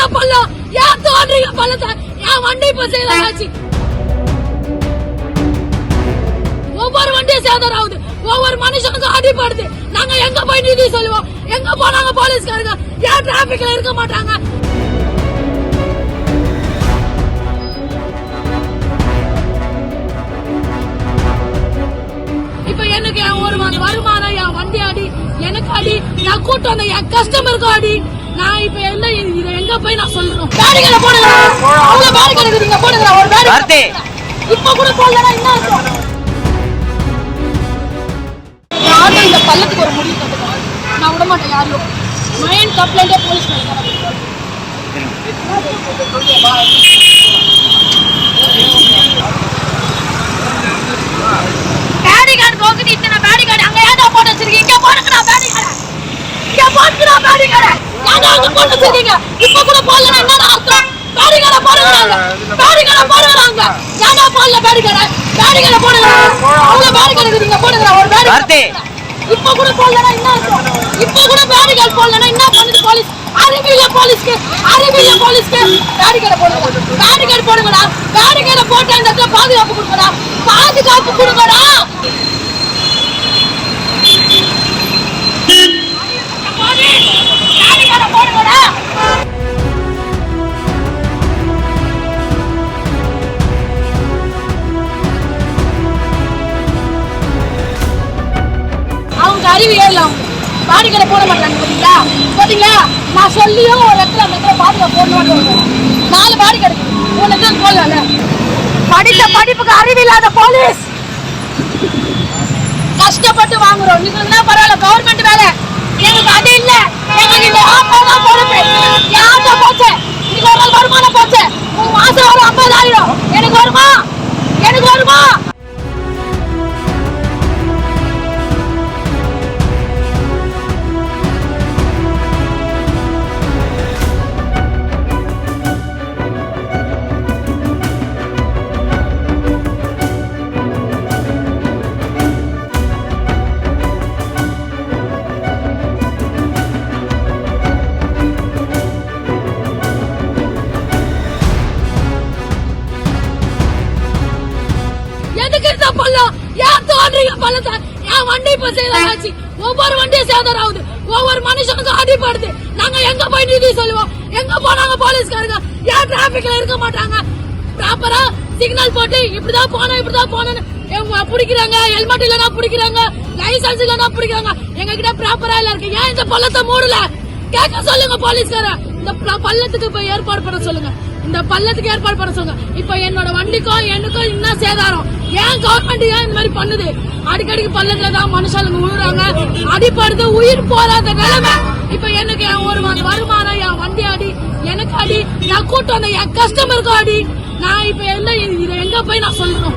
எதுக்கு பள்ளம் ஏன் தோன்றீங்க பள்ளத்தை? என் வண்டி இப்ப சேதாராச்சு ஒவ்வொரு வண்டியும் சேதம் ஆகுது ஒவ்வொரு மனுஷனுக்கும் அடிபடுது. நாங்க எங்க போய் நிதி சொல்லுவோம்? எங்க போனாங்க போலீஸ்காரங்க? ஏன் டிராபிக்ல இருக்க மாட்டாங்க? இப்ப எனக்கு என் ஒரு வருமானம் என் வண்டி அடி எனக்கு அடி நான் கூட்டம் வந்த என் கஸ்டமருக்கும் அடி. நான் இப்ப என்ன இது- எங்க போய் நான் சொல்றோம் பேடிகளை போடுங்க. அவ்வளவு பேடிகள் இருக்குதுங்க போடுங்க ஒரு பேடி. இப்ப கூட போடலன்னா என்ன அர்த்தம் யாரும் இந்த பள்ளத்துக்கு ஒரு முடிவு கட்டுங்க நான் விட மாட்டேன் யாரையும். மெயின் கம்ப்ளைண்டே போலீஸ். பேடி கார்டு போக்குது இத்தனை பேடி கார்டு அங்க ஏன்டா போட்டு வச்சிருக்கீங்க இங்க போடுங்கடா பேடி கார்டு இங்க போட்டுடா பேடி கார்டு ஏன்டா வச்சிருக்கீங்க இப்ப கூட போடலன்னா என்னடா அர்த்தம்? பேடி கார்டு போடுங்கறாங்க பேடி கார்டு போடுங்கறாங்க ஏன்டா போடல பேடி கார்டு பேடி கார்டு போடுங்க அவ்வளவு பேடி கார்டு இருக்குதுங்க போடுங்க ஒரு பேடி. இப்ப கூட போடலன்னா என்ன அர்த்தம்? இப்ப கூட பேடி கார்டு போடலன்னா என்ன பண்ணுது போலீஸ்? அறிவியல போலீஸ்க்கு. அறிவியல போலீஸ்க்கு. அவங்க அறிவு ஏறல அவங்க. பாடிக்கடை போட மாட்டாங்க பார்த்தீங்களா? பார்த்தீங்களா? நான் சொல்லியும் ஒரு இடத்துல அந்த இடத்துல பாடிக்கடை போடணும்னு நாலு பாடிக்கடை ஒரு இடத்துல போடல படித்த படிப்புக்கு அறிவு இல்லாத போலீஸ். கஷ்டப்பட்டு வாங்குறோம். நீங்கன்னா பள்ளம் ஏன் தோன்றீங்க பள்ளத்தை ஏன் வண்டி இப்ப சேதமாச்சு ஒவ்வொரு வண்டியும் சேதாரம் ஆகுது. ஒவ்வொரு மனுஷனுக்கும் அடிபடுது நாங்க எங்க போய் நிதி சொல்லுவோம்? எங்க போனாங்க போலீஸ்காரங்க? ஏன் டிராபிக்ல இருக்க மாட்டாங்க? ப்ராப்பரா சிக்னல் போட்டு இப்படிதான் போனோம் இப்படிதான் போனோம்னு பிடிக்கிறாங்க. ஹெல்மெட் இல்லைனா பிடிக்கிறாங்க. லைசன்ஸ் இல்லைனா பிடிக்கிறாங்க. எங்க கிட்ட ப்ராப்பரா இல்ல இருக்கு. ஏன் இந்த பள்ளத்தை மூடல? கேட்க சொல்லுங்க போலீஸ்கார இந்த பள்ளத்துக்கு இப்ப ஏற்பாடு பண்ண சொல்லுங்க. இந்த பள்ளத்துக்கு ஏற்பாடு பண்ண சொல்லுங்க. இப்ப என்னோட வண்டிக்கும் எனக்கும் இன்னும் சேதாரம். ஏன் கவர்மெண்ட் ஏன் இந்த மாதிரி பண்ணுது? அடிக்கடிக்கு பள்ளத்துல தான் மனுஷாலுங்க விழுறாங்க அடிப்படுது உயிர் போறாத நிலைமை. இப்ப எனக்கு என் ஒரு வருமானம் என் வண்டி அடி எனக்கு அடி என் கூட்டம் வந்த என் கஸ்டமருக்கும் அடி. நான் இப்ப என்ன இது- இதை எங்க போய் நான் சொல்லணும்?